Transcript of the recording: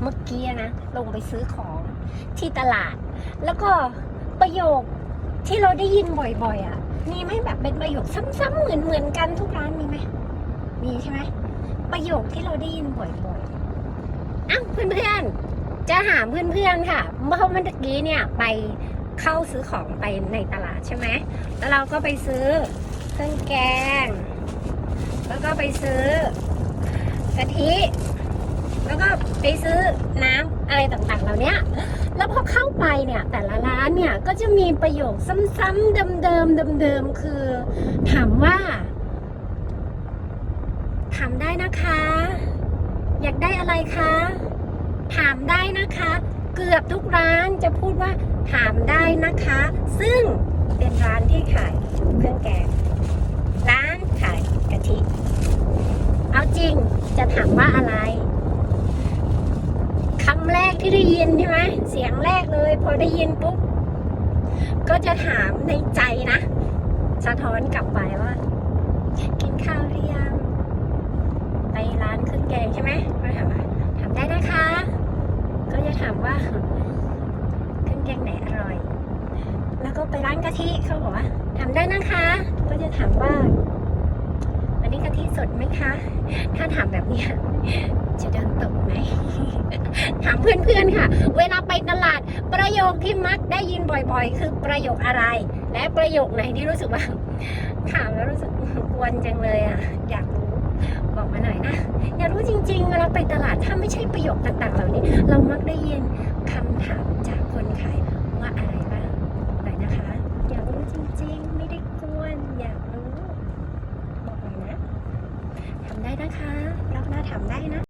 เมื่อกี้นะ ลงไปซื้อของที่ตลาด แล้วก็ประโยคที่เราได้ยินบ่อยๆ อะ มีไหมแบบเป็นประโยคซ้ำๆเหมือนๆกันทุกร้านมีไหมมีใช่ไหมประโยคที่เราได้ยินบ่อยๆอ้าวเพื่อนๆ จะหาเพื่อนๆค่ะ เมื่อเมื่อกี้เนี่ยไปเข้าซื้อของไปในตลาดใช่ไหมแล้วเราก็ไปซื้อเครื่องแกง แล้วก็ไปซื้อกะทิ ไปซื้อน้ำอะไรต่างๆเหล่านี้แล้วพอเข้าไปเนี่ยแต่ละร้านเนี่ยก็จะมีประโยคซ้ำๆเดิมๆเดิมๆคือ ถามว่าถามได้นะคะ อยากได้อะไรคะ ถามได้นะคะ เกือบทุกร้านจะพูดว่า ถามได้นะคะ ซึ่งเป็นร้านที่ขายเครื่องแกงร้านขายกะทิ เอาจริงจะถามว่าอะไร ที่ได้ยินใช่ไหมเสียงแรกเลย พอได้ยินปุ๊บก็จะถามในใจนะสะท้อนกลับไปว่า กินข้าวหรือยังไปร้านเครื่องแกงใช่ไหมก็ถามว่าถามได้นะคะ ก็จะถามว่าเครื่องแกงไหนอร่อย แล้วก็ไปร้านกะทิเขาบอกว่าถามได้นะคะ ก็จะถามว่าอันนี้กะทิสดไหมคะ ถ้าถามแบบนี้จะโดนตก เพื่อนๆค่ะ เวลาไปตลาดประโยคที่มักได้ยินบ่อยๆ คือประโยคอะไร และประโยคไหนที่รู้สึกว่าถามแล้วรู้สึกกวนจังเลยอะ อยากรู้บอกมาหน่อยนะอยากรู้จริงๆเวลาไปตลาดถ้าไม่ใช่ประโยคต่างๆ เหล่านี้ เรามักได้ยินคำถามจากคนขายว่าอะไรบ้างไหนนะคะ อยากรู้จริงๆ ไม่ได้กวนอยากรู้ บอกหน่อยนะทำได้นะคะรอบหน้าทำได้นะ